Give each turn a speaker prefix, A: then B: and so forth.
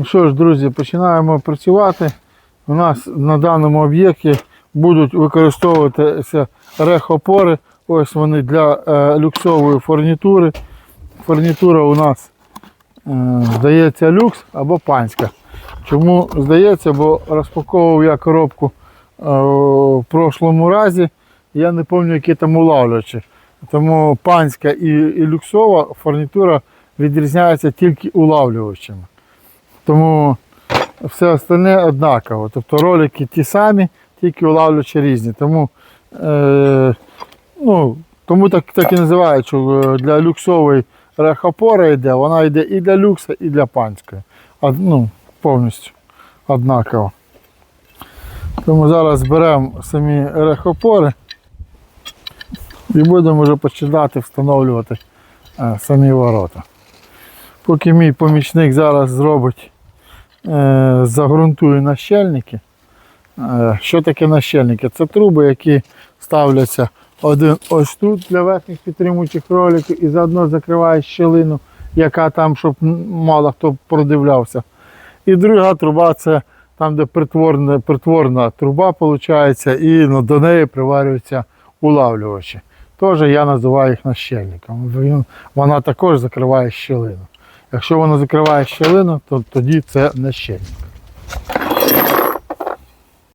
A: Ну що ж, друзі, починаємо працювати. У нас на даному об'єкті будуть використовуватися рехопори. Ось вони для е, люксової фурнітури. Фурнітура у нас е, здається люкс або панська. Чому здається, бо розпаковував я коробку е, в прошлому разі. Я не пам'ятаю, які там улавлювачі. Тому панська і, і люксова фурнітура відрізняється тільки улавлювачами. Тому все остальне однаково. Тобто ролики ті самі, тільки улавлювачі різні. Тому, е, ну, тому так, так і називають, що е, для люксової рехопора йде, вона йде і для люкса, і для панської. Од- ну, повністю однаково. Тому зараз беремо самі рехопори і будемо вже починати встановлювати е, самі ворота. Поки мій помічник зараз зробить, е, загрунтує нащельники. Е, що таке нащельники? Це труби, які ставляться один ось тут для верхніх підтримуючих роликів і заодно закриває щілину, яка там, щоб мало хто продивлявся. І друга труба це там, де притворна, притворна труба виходить, і ну, до неї приварюються улавлювачі. Теж я називаю їх нащельником. Вона також закриває щілину. Якщо воно закриває щелину, то тоді це нащельник.